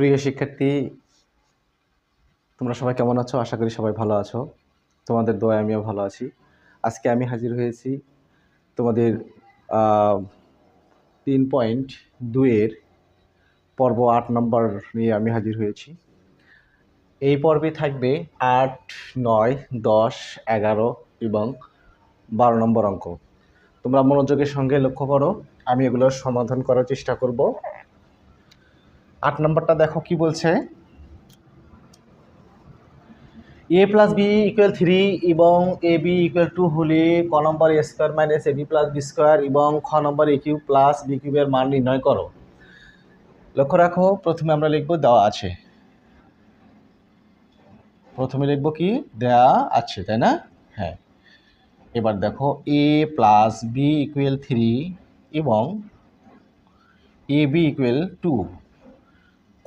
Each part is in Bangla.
প্রিয় শিক্ষার্থী, তোমরা সবাই কেমন আছো? আশা করি সবাই ভালো আছো। তোমাদের দোয়ায় আমিও ভালো আছি। আজকে আমি হাজির হয়েছি তোমাদের তিন পয়েন্ট দুইয়ের পর্ব আট নম্বর নিয়ে আমি হাজির হয়েছি। এই পর্বে থাকবে আট, নয়, দশ, এগারো এবং বারো নম্বর অঙ্ক। তোমরা মনোযোগের সঙ্গে লক্ষ্য করো। আমি এগুলোর সমাধান করার চেষ্টা করব। আট নম্বরটা দেখো কি বলছে? A plus B equal three এবং এ বি ইকুয়াল টু হলে ক নম্বর A square minus A B plus B square এবং খ নম্বর এ কিউব প্লাস বি কিউবের মান নির্ণয় করো। লক্ষ্য রাখো, প্রথমে আমরা লিখব দেওয়া আছে। প্রথমে লিখব কি? দেওয়া আছে, তাই না? হ্যাঁ। এবার দেখো A plus B equal three এবং এ বি ইকুয়াল টু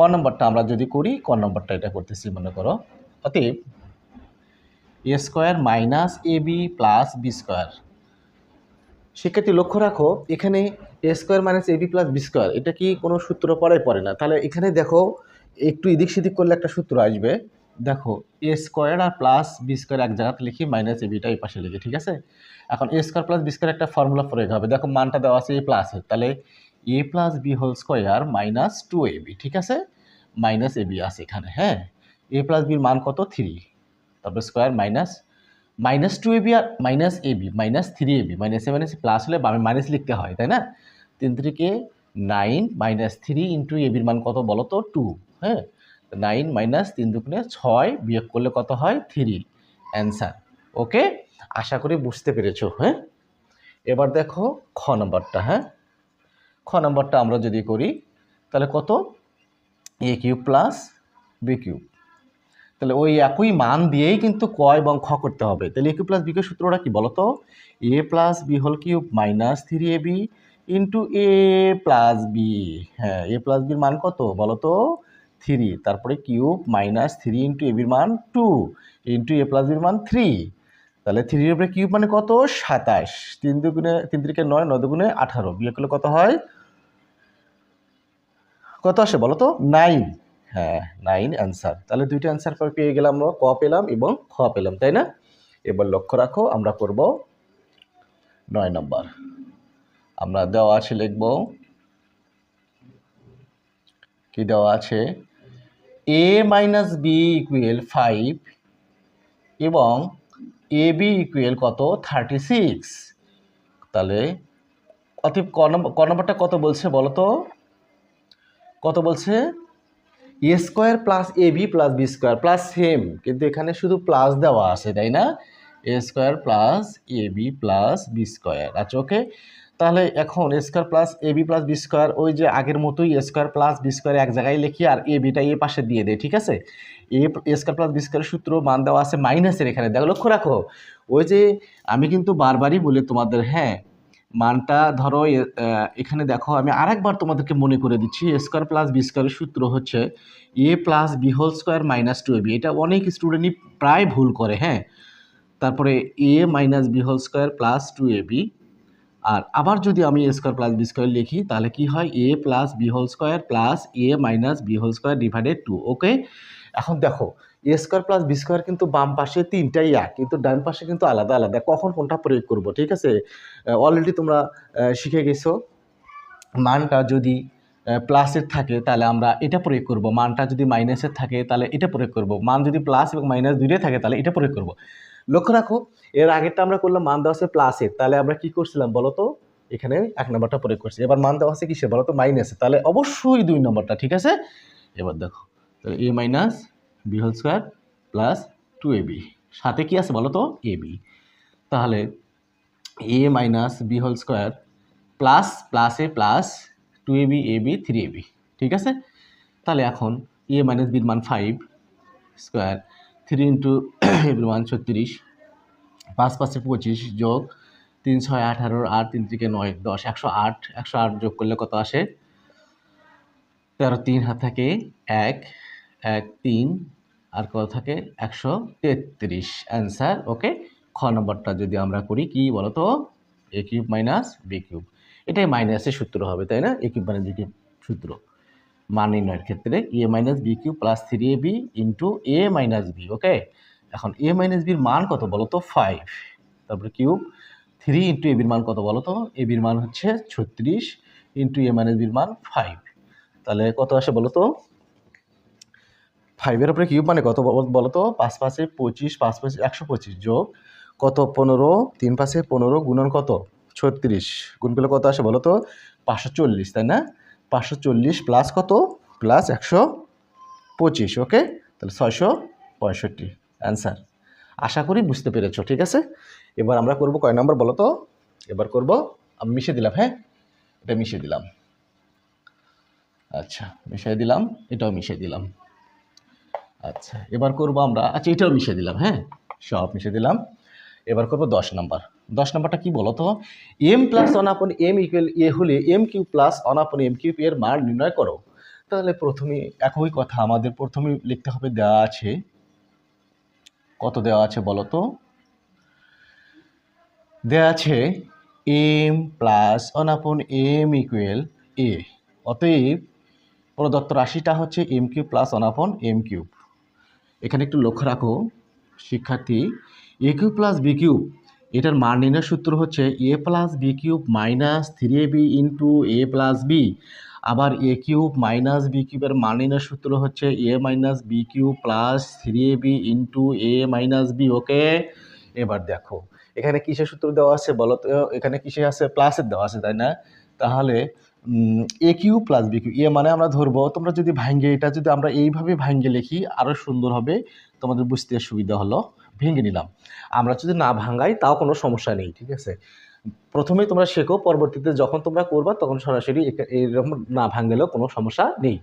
ক নম্বরটা আমরা যদি করি, ক নম্বরটা এটা করতেছি, মনে করো। অতএব A square minus A B plus B square শিক্ষার্থী, লক্ষ্য রাখো, এখানে A square minus A B plus B square এটা কি কোনো সূত্র পড়াই পড়ে না? তাহলে এখানে দেখো, একটু এদিক সেদিক করলে একটা সূত্র আসবে। দেখো এ স্কোয়ার আর প্লাস বি স্কোয়ার এক জায়গাতে লিখি মাইনাস এ বিটা এই পাশে লিখি, ঠিক আছে? এখন A square plus B square একটা ফর্মুলা প্রয়োগ হবে। দেখো, মানটা দেওয়া আছে এ প্লাসের তাহলে A plus B whole square minus two A B ঠিক আছে? মাইনাস এ বি আছে এখানে হ্যাঁ? এ প্লাস বির মান কত? থ্রি তারপর square minus minus two A B R minus A B minus three A B minus A minus plus হলে বামে মাইনাস লিখতে হয়, তাই না? তিন থেকে নাইন মাইনাস থ্রি ইন্টু বির মান কত বলো তো? টু হ্যাঁ? নাইন মাইনাস তিন দুগুণে ছয় বিয়োগ করলে কত হয়? থ্রি অ্যান্সার ওকে আশা করি বুঝতে পেরেছ হ্যাঁ? এবার দেখো খ নম্বরটা হ্যাঁ? খ নম্বরটা আমরা যদি করি, তাহলে কত? A cube plus B cube. তাহলে ওই একই মান দিয়েই কিন্তু ক এবং খ করতে হবে। তাহলে A cube plus B cube সূত্রটা কি বলো তো A plus B whole cube minus three A B into A plus B হ্যাঁ এ প্লাস বির মান কত? বলো তো থ্রি। তারপরে cube minus three into A বির মান টু। ইন্টু এ প্লাস বির মান থ্রি। তাহলে থ্রির উপরে কিউব মানে কত? সাতাশ। তিন দুগুণে, তিন তিরিকে নয় নয় দুগুণে আঠারো। বিয়ে করলে কত হয়? কত আসে বলো তো? নাইন হ্যাঁ নাইন অ্যান্সার তাহলে দুইটা অ্যান্সার পেয়ে গেলাম আমরা, ক পেলাম এবং খ পেলাম, তাই না? এবার লক্ষ্য রাখো, আমরা করব নয় নম্বর। আমরা দেওয়া আছে লিখব, কি দেওয়া আছে? A minus B equal five এবং এ বি ইকুয়েল কত? থার্টি সিক্স তাহলে অতএব ক নম্বর, ক নম্বরটা কত বলছে বলো তো? কত বলছে? A square plus A B plus B square plus same কিন্তু এখানে শুধু প্লাস দেওয়া আছে, তাই না? A square plus A B plus B square আচ্ছা ওকে তাহলে এখন square plus A B plus B square ওই যে আগের মতোই স্কোয়ার প্লাস বি স্কোয়ার এক জায়গায় লিখি আর এ বিটা এ পাশে দিয়ে দেয় ঠিক আছে? এ স্কোয়ার প্লাস বি স্কোয়ারের সূত্র মান দেওয়া আছে মাইনাসের এখানে। দেখো, লক্ষ্য রাখো, ওই যে আমি কিন্তু বারবারই বলি তোমাদের হ্যাঁ মানটা ধরো এখানে দেখো, আমি আরেকবার তোমাদেরকে মনে করে দিচ্ছি স্কোয়ার প্লাস বি স্কোয়ারের সূত্র হচ্ছে A plus B whole square minus two A B এটা অনেক স্টুডেন্টই প্রায় ভুল করে হ্যাঁ? তারপরে A minus B whole square plus two A B আর আবার যদি আমি A square plus B square লিখি, তাহলে কি হয়? A plus B whole square plus A minus B whole square divided two okay এখন দেখো A square plus B square কিন্তু বাম পাশে তিনটাই এক, কিন্তু ডান পাশে কিন্তু আলাদা আলাদা। কখন কোনটা প্রয়োগ করব, ঠিক আছে? অলরেডি তোমরা শিখে গেছো। মানটা যদি প্লাসের থাকে, তাহলে আমরা এটা প্রয়োগ করব। মানটা যদি মাইনাসের থাকে, তাহলে এটা প্রয়োগ করব। মান যদি প্লাস এবং মাইনাস দুইটাই থাকে, তাহলে এটা প্রয়োগ করব। লক্ষ্য রাখো, এর আগেরটা আমরা করলাম মান দেওয়া আছে প্লাসের তাহলে আমরা কি করছিলাম বলো তো এখানে এক নম্বরটা প্রয়োগ করছি। এবার মান দেওয়া আছে কিসে? বলো তো মাইনাসে তাহলে অবশ্যই দুই নম্বরটা, ঠিক আছে? এবার দেখো, তাহলে A minus B whole square plus two A B সাথে কি আছে বলো তো এ বি তাহলে A minus B whole square plus প্লাসে plus two A B A B three A B ঠিক আছে? তাহলে এখন এ মাইনাস বির মান ফাইভ স্কোয়ার থ্রি ইন্টু মান ছত্রিশ পাঁচ, পাঁচে পঁচিশ যোগ তিন, ছয়, আঠারো, আট, তিন থেকে নয়, দশ, একশো আট। একশো আট যোগ করলে কত আসে? তেরো, তিন, হাত থাকে এক এক, তিন, আর কত থাকে? একশো তেত্রিশ। অ্যান্সার ওকে খ নম্বরটা যদি আমরা করি, কি বলতো? A cube minus B cube এটাই মাইনাসের সূত্র হবে, তাই না? A cube minus B cube সূত্র। মান নির্ণয়ের ক্ষেত্রে A minus B cube plus three A B into A minus B okay এখন এ মাইনাস বির মান কত বলো তো ফাইভ তারপরে কিউব থ্রি ইন্টু এ বির মান কত বলো তো এ বির মান হচ্ছে ছত্রিশ ইন্টু এ মাইনাস বির মান ফাইভ তাহলে কত আসে বলো তো ফাইভের উপরে কিউব মানে কত বল- তো পাঁচ পাশে পঁচিশ, পাঁচ পাশে একশো পঁচিশ যোগ কত? পনেরো, তিন পাশে পনেরো গুণন কত? ছত্রিশ। গুণ করলে কত আসে বলো তো পাঁচশো চল্লিশ, তাই না? পাঁচশো চল্লিশ প্লাস কত? প্লাস একশো পঁচিশ, ওকে? তাহলে ছয়শো পঁয়ষট্টি, অ্যান্সার। আশা করি বুঝতে পেরেছ, ঠিক আছে? এবার আমরা করব কয় নম্বর বলো তো? এবার করব, আমি মিশে দিলাম হ্যাঁ? এটা মিশে দিলাম। আচ্ছা মিশিয়ে দিলাম, এটাও মিশিয়ে দিলাম। আচ্ছা এবার করব আমরা আচ্ছা এটাও মিশিয়ে দিলাম হ্যাঁ? সব মিশিয়ে দিলাম। এবার করব দশ নম্বর। দশ নম্বরটা কি বলো তো? M plus one upon M equal A হলে M cube plus one upon M cube এর মান নির্ণয় করো। তাহলে প্রথমে একই কথা আমাদের প্রথমে লিখতে হবে দেওয়া আছে। কত দেওয়া আছে বলো তো? দেওয়া আছে M plus one upon M equal A অতএব প্রদত্ত রাশিটা হচ্ছে M cube plus one upon M cube এখানে একটু লক্ষ্য রাখো। শিক্ষার্থী A cube plus B cube এটার মান নির্ণয়ের সূত্র হচ্ছে A plus B cube minus three A B into A plus B আবার এ কিউব মাইনাস বি কিউবের মান নির্ণয়ের সূত্র হচ্ছে A minus B cube plus three A B into A minus B okay এবার দেখো, এখানে কিসের সূত্র দেওয়া আছে বলো তো? এখানে কিসে আছে? প্লাসের দেওয়া আছে, তাই না? তাহলে A cube plus B cube A মানে আমরা ধরবো, তোমরা যদি ভাঙ্গে, এটা যদি আমরা এইভাবে ভাঙ্গে লিখি আরও সুন্দর হবে। তোমাদের বুঝতে সুবিধা হলো, ভেঙে নিলাম। আমরা যদি না ভাঙ্গাই তাও কোনো সমস্যা নেই, ঠিক আছে? প্রথমেই তোমরা শেখো, পরবর্তীতে যখন তোমরা করবা, তখন সরাসরি এরকম না ভাঙলেও কোনো সমস্যা নেই।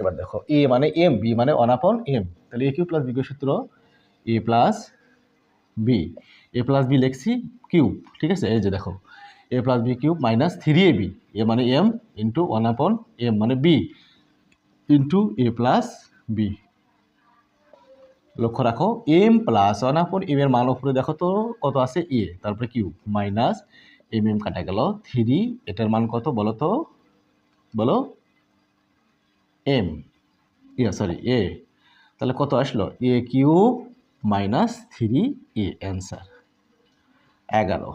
এবার দেখো, এ মানে এম, বি মানে অনাপন, এম। তাহলে এ কিউ প্লাস বি সূত্র? A plus B. A plus B লিখছি কিউব ঠিক আছে? এই যে দেখো, A plus B cube minus three A B. A মানে M into one upon M মানে B into A plus B. লক্ষ্য রাখো M plus one upon M এর মান উপরে দেখো তো কত আছে? এ তারপরে কিউ মাইনাস এম এম কাটা গেল। থ্রি এটার মান কত বলো তো? বলো? এম ইয়া সরি এ তাহলে কত আসলো? A cube minus three A answer এগারো।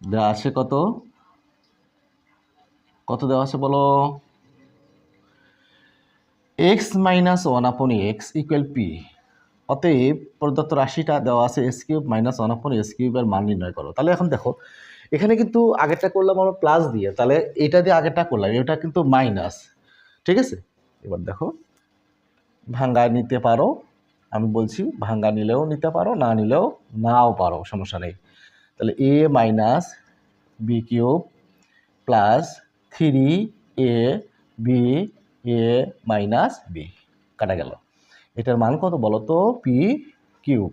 দেওয়া আছে কত? কত দেওয়া আছে বলো? X minus one upon X equal P অতএব প্রদত্ত রাশিটা দেওয়া আছে S cube minus one upon S কিউবের মান নির্ণয় করো। তাহলে এখন দেখো, এখানে কিন্তু আগেরটা করলাম আমরা প্লাস দিয়ে, তাহলে এটা দিয়ে আগেরটা করলাম, এটা কিন্তু মাইনাস ঠিক আছে? এবার দেখো, ভাঙ্গা নিতে পারো, আমি বলছি ভাঙ্গা নিলেও নিতে পারো, না নিলেও নাও পারো, সমস্যা নেই। তাহলে A minus B cube plus three A B A minus B কাটা গেল। এটার মান কত বলো তো P cube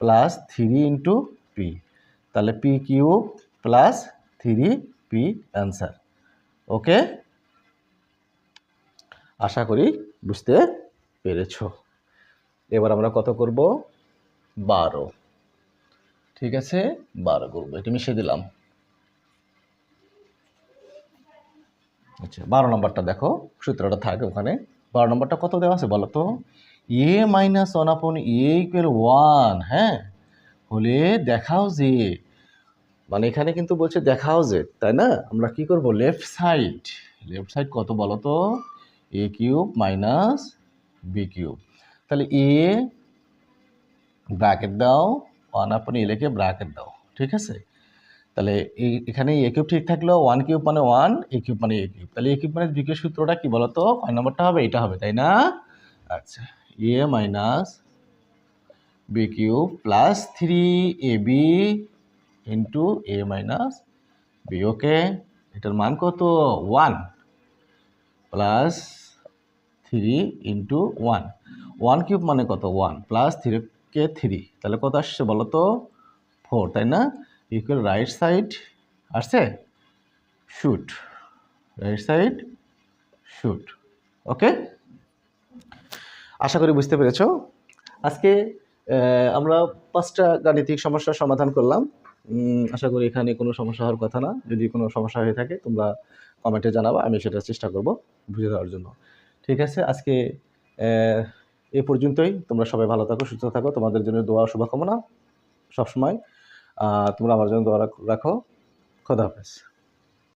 plus three into P তাহলে P cube plus three P answer okay আশা করি বুঝতে পেরেছ। এবার আমরা কত করব? বারো। ঠিক আছে? বারো করব। এটা মিশিয়ে দিলাম। আচ্ছা বারো নম্বরটা দেখো। সূত্রটা থাকে ওখানে। বারো নম্বরটা কত দেওয়া আছে বলো তো এ মাইনাস ওয়ান আপন এ ইকুয়াল ওয়ান হ্যাঁ? হলে দেখাও যে মানে এখানে কিন্তু বলছে দেখাও যে, তাই না? আমরা কি করব? লেফট সাইড লেফট সাইড কত বলো তো? A cube minus B cube তাহলে এ ব্র্যাকেট দাও ওয়ান আপন এ লিখে ব্র্যাকেট দাও, ঠিক আছে? তাহলে এই এখানে এ কিউব ঠিক থাকলেও ওয়ান কিউব মানে ওয়ান এ কিউব মানে এ কিউব তাহলে এ কিউব মানে বি কিউব সূত্রটা কি বলো তো? কয় নম্বরটা হবে? এটা হবে, তাই না? আচ্ছা। A minus B cube plus three A B into A minus B okay এটার মান কত? One plus three into one one cube মানে কত? ওয়ান প্লাস থ্রি কে থ্রি তাহলে কত আসছে বলো তো? ফোর তাই না? ইকুয়াল রাইট সাইড আসছে? Shoot right side shoot okay আশা করি বুঝতে পেরেছ। আজকে আমরা পাঁচটা গাণিতিক সমস্যার সমাধান করলাম। আশা করি এখানে কোনো সমস্যা হওয়ার কথা না। যদি কোনো সমস্যা হয়ে থাকে, তোমরা কমেন্টে জানাব, আমি সেটা চেষ্টা করব বুঝে দেওয়ার জন্য। ঠিক আছে, আজকে, এ পর্যন্তই। তোমরা সবাই ভালো থাকো, সুস্থ থাকো। তোমাদের জন্য দোয়া, শুভকামনা সবসময়। তোমরা আমার জন্য দোয়া রাখো। খোদা হাফেজ।